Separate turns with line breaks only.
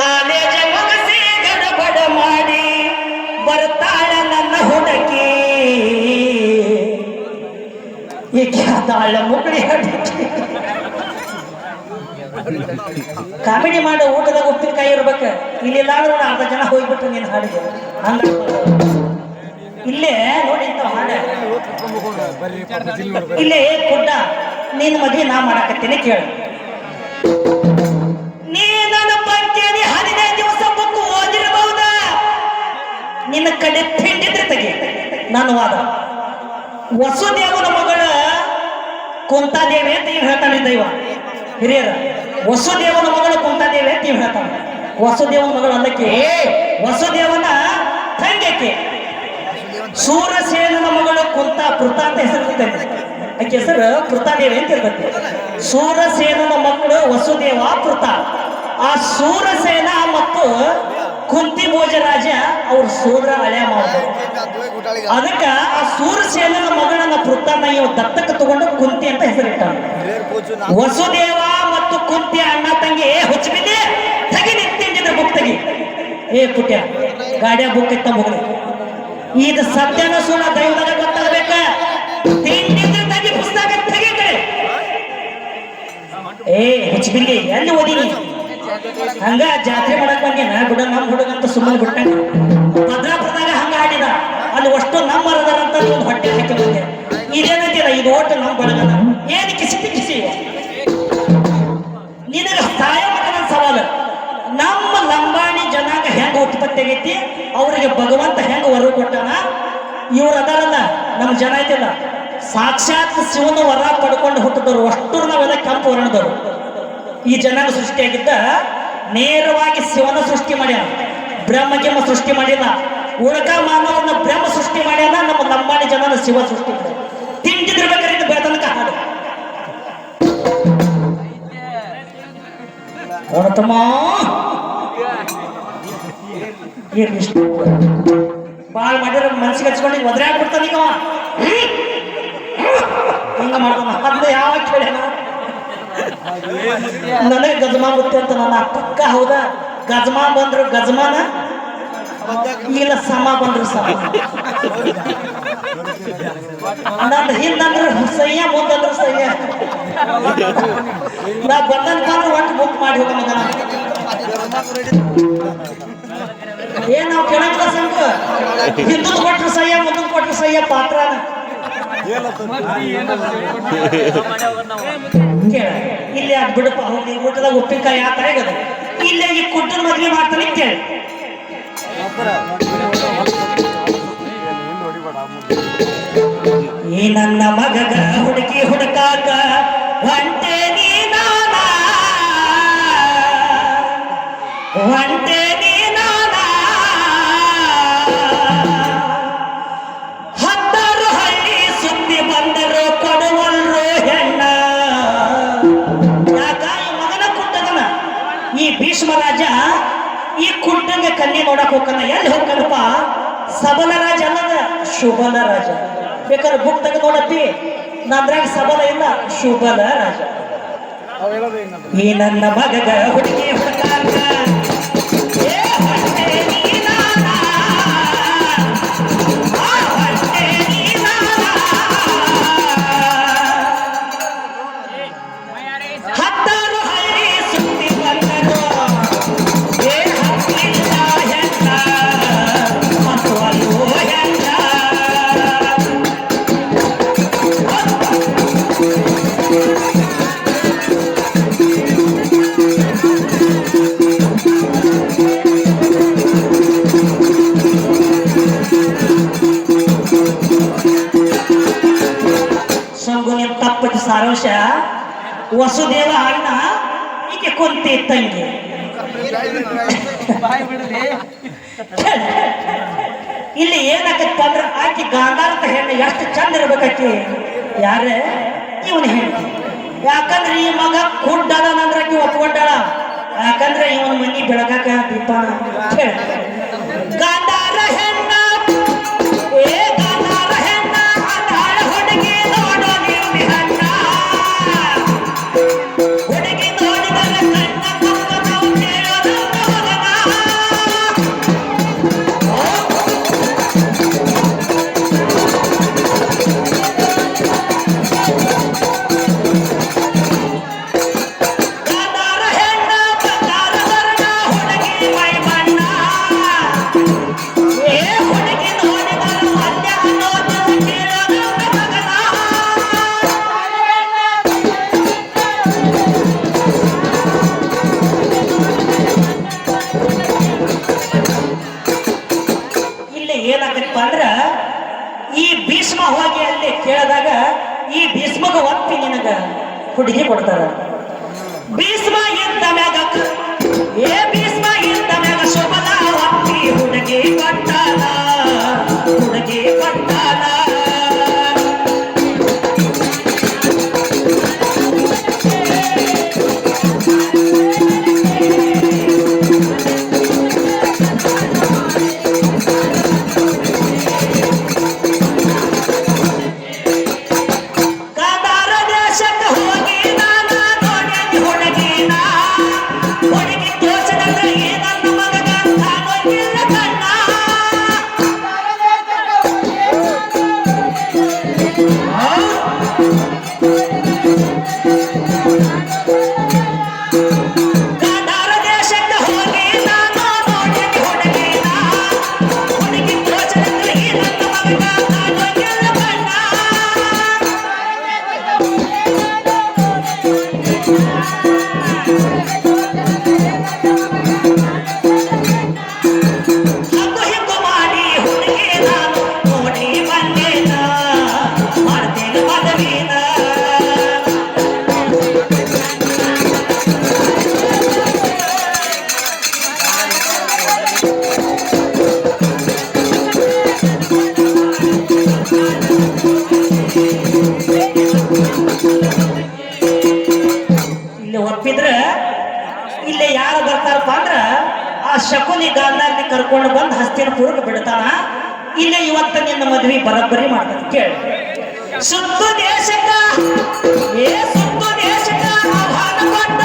College ಮುಗಿಸಿ ಗಡಬಡ ಮಾಡಿ ಬರ್ತಾಳ ನನ್ನ ಹುಡುಕಿ. ಈಕೆ ದಾಳ ಮುಗಳಿ ಹಡಕಿ ಕಾಮಿಡಿ ಮಾಡೋ ಊಟದಾಗ ಉಪ್ಪಿನಕಾಯಿ ಇರ್ಬೇಕ. ಇಲ್ಲಿ ಅಂದ್ರೆ ಅರ್ಧ ಜನ ಹೋಗ್ಬಿಟ್ರು ನೀನು ಹಾಡಿದೆ. ಹಂಗ ಇಲ್ಲೇ ನೋಡಿ ಇಂಥ ಹಾಡ. ಇಲ್ಲೇ ಕುಡ್ಡ. ನೀನ್ ಮದ್ವೆ ನಾ ಮಾಡಾಕತ್ತೀನಿ ಕೇಳು. ನೀ ನನ್ನ ದಿವಸ ನಿನ್ನ ಕಡೆ ತಿಂಡಿದ್ರೆ ತೆಗಿ. ನಾನು ವಾದ. ವಸುದೇವನ ಮಗಳ ಕುಂತಾದೇವಿ ಅಂತ ಇವ್ ಹೇಳ್ತಾನೆ ದೈವ. ಹಿರಿಯರ, ವಸುದೇವನ ಮಗಳ ಕುಂತಾದೇವಿ ಅಂತ ಇವ್ ಹೇಳ್ತಾನೆ. ವಸುದೇವನ ಮಗಳು ಅಂದಕ್ಕೆ ವಸುದೇವನ ತಂಗಕ್ಕೆ ಸೂರಸೇನನ ಮಗಳ ಕುಂತ ಕೃತ ಅಂತ ಹೆಸರು ಆಕೆ ಹೆಸರು ಕೃತಾದೇವಿ ಅಂತ ಇರ್ತೈತೆ. ಸೂರಸೇನನ ಮಕ್ಕಳು ವಸುದೇವ ಕೃತ. ಆ ಸೂರಸೇನ ಮತ್ತು ಕುಂತಿ ಭೋಜರಾಜ ಅವ್ರ ಸೋದರ ಹಳೆಯ ಮಾಡ ಅದಕ್ಕ ಆ ಸೂರಸೇನನ ಮಗಳನ್ನ ಕೃತನ ಇವ್ ದತ್ತಕ್ಕೆ ತಗೊಂಡು ಕುಂತಿ ಅಂತ ಹೆಸರಿಟ್ಟ ವಸುದೇವ ಮತ್ತು ಕುಂತಿ ಅಣ್ಣ ತಂಗಿ ಹುಚ್ಚಿಬಿದ್ದೆ, ತಗಿ ನಿಂತಿದ್ರೆ ಬುಕ್ ತಗಿ. ಏ ಪುಟ್ಯ ಗಾಡಿಯ ಬುಕ್ ಇತ್ತ ಮಗಳು ಈಗ ಸತ್ಯನ ಸುಳ್ಳ ದೈವದಾಗ ಏ ಹುಚ್ಚಿಬಿಲ್ಲಿ ಎಲ್ಲಿ ಓದಿನಿ ಹಂಗ ಜಾತ್ರೆ ಮಾಡಕ್ ಬಂದೇನ ಬಿಡ ನಮ್ ಹುಡುಗ ಅಂತ ಸುಮ್ಮನೆ ಬಿಟ್ಟ. ಭದ್ರಾಪುರದಾಗ ಹಂಗ ಆಡಿದ. ಅಲ್ಲಿ ಅಷ್ಟು ನಮ್ಮ ಅಂತ ಒಂದು ಹೊಟ್ಟೆ ಹಾಕಿ ಬಂದೆ. ಇದೇನಂತಿಲ್ಲ ಇದು ಒಟ್ಟು ನಮ್ ಬಳಗದ ಏನ್ ಕಿಸಿ ಕಿಸಿ ನಿನಗ ಸಹಾಯ ನನ್ನ ಸವಾಲು. ನಮ್ಮ ಲಂಬಾಣಿ ಜನಾಂಗ ಹೆಂಗ ಉತ್ಪತ್ತಿ ಆಗೈತಿ ಅವರಿಗೆ ಭಗವಂತ ಹೆಂಗ ವರ ಕೊಟ್ಟಾನ? ಇವ್ರು ಅದಾರಲ್ಲ ನಮ್ಮ ಜನ ಐತಿಲ್ಲ, ಸಾಕ್ಷಾತ್ ಶಿವನ ವರ ಪಡ್ಕೊಂಡು ಹುಟ್ಟಿದವರು ಅಷ್ಟು ನಾವೆಲ್ಲ ಕೆಂಪು ವರ್ಣದವರು. ಈ ಜನಾಂಗ ಸೃಷ್ಟಿಯಾಗಿದ್ದ ನೇರವಾಗಿ ಶಿವನ ಸೃಷ್ಟಿ ಮಾಡ್ಯಾನ ಬ್ರಹ್ಮಗೆಮ್ಮ ಸೃಷ್ಟಿ ಮಾಡಿಲ್ಲ ಉಳಕ ಮಾನವನ ಬ್ರಹ್ಮ ಸೃಷ್ಟಿ ಮಾಡ್ಯಾನ, ನಮ್ಮ ಲಂಬಾಣಿ ಜನನ ಶಿವ ಸೃಷ್ಟಿ ಮಾಡ್ಯಾನ. ತಿಂದಿದ್ರಬೇಕಾದ್ರೆ ಇದು ಬೆಳತನಕ ಹಾಡು. ನೋಡತಮ್ಮ ಏನ್ ಇಷ್ಟು? ಬಾಳ್ ಮಾಡಿದ್ರೆ ಮನ್ಸಿಗೆ ಹಚ್ಕೊಂಡು ಒದ್ರೆ ಅವ. ಹಿಂಗ ಮಾಡ್ತಾನ ಅದ್ನ ಯಾವಾಗ ಕೇಳ್ಯಾನ ನನಗೆ ಗಜಮಾ ಬುತ್ತಿ ಅಂತ ನನ್ನ ಪಕ್ಕ ಹೌದಾ ಗಜಮಾ ಬಂದ್ರು ಗಜಮಾನ ಇಲ್ಲ ಸಮ ಬಂದ್ರು ಸಮ ನನ್ನ ಹಿಂದಂದ್ರೆ ಸಹ್ಯ ಮುಂದಂದ್ರೆ ಸಹ್ಯ ನಾ ಬಂದನ್ ಕಾಲ ಒಟ್ಟು ಬುಕ್ ಮಾಡಿ ಹೋಗ ಮಗನ ಏನ್ ನಾವು ಕೇಳಂಗಿಲ್ಲ ಸಂಘ ಹಿಂದೂ ಕೊಟ್ರು ಸಹ್ಯ ಮುಂದಕ್ಕೆ ಕೊಟ್ರು ಸಹ್ಯ ಪಾತ್ರನ ಕೇಳ ಇಲ್ಲಿ ಅದು ಬಿಡಪ್ಪ ಹೋಗಿ ಊಟದಾಗ ಉಪ್ಪಿನಕಾಯಿ ಆ ತರ ಆಗದ ಇಲ್ಲಿ ಈ ಕುಟ್ಟನ್ ಮದ್ವೆ ಮಾಡ್ತಾನೆ ಕೇಳಿ ಈ ನನ್ನ ಮಗಗ ಹುಡುಕಿ ಹುಡುಕಾಕ ಒಂಟೆ ನೀನಾನ ಒಂಟೆ ಈ ಭೀಷ್ಮ ರಾಜ ಈ ಕುಂಟಂಗೆ ಕನ್ನಿ ನೋಡಕ್ ಹೋಗ್ತಾನ. ಎಲ್ಲಿ ಹೋಗ್ತಾನಪ್ಪ? ಸಬಲ ರಾಜ ಅಲ್ಲದ ಶುಭಲ ರಾಜ. ಬೇಕಾದ್ರೆ ಬುಕ್ ತೆಗೆದು ನೋಡಪ್ಪಿ ನಂದ್ರಾಗ ಸಬಲ ಇಲ್ಲ, ಶುಭಲ ರಾಜ. ಈ ನನ್ನ ಮಗಗ ಹುಡುಗಿ ವಸುದೇವ ಅಣ್ಣ ಈಕೆ ಕುಂತಿ ತಂಗಿ ಇಲ್ಲಿ ಏನಾಗತ್ತ ಅಂದ್ರೆ ಆಕೆ ಗಾಂಧಾರದ ಹೆಣ್ಣು ಎಷ್ಟು ಚಂದ ಇರ್ಬೇಕಾಕಿ ಯಾರೇ? ಇವನ ಹೆಣ್ಣು. ಯಾಕಂದ್ರೆ ಈ ಮಗ ಕುಡ್ಡದಂದ್ರೆ ಆಕಿ ಒಪ್ಕೊಂಡಾಳ. ಯಾಕಂದ್ರೆ ಇವನ ಮನಿ ಬೆಳಗಾಕ ದೀಪ ಗಾಂಧಾರ ಏನಾಗತ್ತಪ್ಪ ಅಂದ್ರ, ಈ ಭೀಷ್ಮ ಹೋಗಿ ಅಲ್ಲಿ ಕೇಳಿದಾಗ, ಈ ಭೀಷ್ಮಗ ಒಪ್ಪಿ ನಿನಗ ಹುಡುಗಿ ಕೊಡ್ತಾರ. ಭೀಷ್ಮ ಇದ್ದ ಮ್ಯಾಗ ಏ ಭೀಷ್ಮ ಇದ್ದ ಮ್ಯಾಗ ಶುಭಲ ಒಪ್ಪಿ ಹುಡುಗಿ ಕೊಟ್ಟಾರ ಹುಡುಗಿ ಕೊಟ್ಟಾನ ಶಕುನಿ ಗಾಂಧಾರ್ನಿ ಕರ್ಕೊಂಡು ಬಂದು ಹಸ್ತಿನಪುರಕ್ಕೆ ಬಿಡ್ತಾನ. ಇಲ್ಲೇ ಇವತ್ತ ನಿನ್ನ ಮದ್ವಿ ಬರಬ್ಬರಿ ಮಾಡ್ತಾನೆ ಕೇಳಿ. ಸುತ್ತು ದೇಶಕ ಏ ಸುತ್ತು ದೇಶಕ ಕೊಟ್ಟ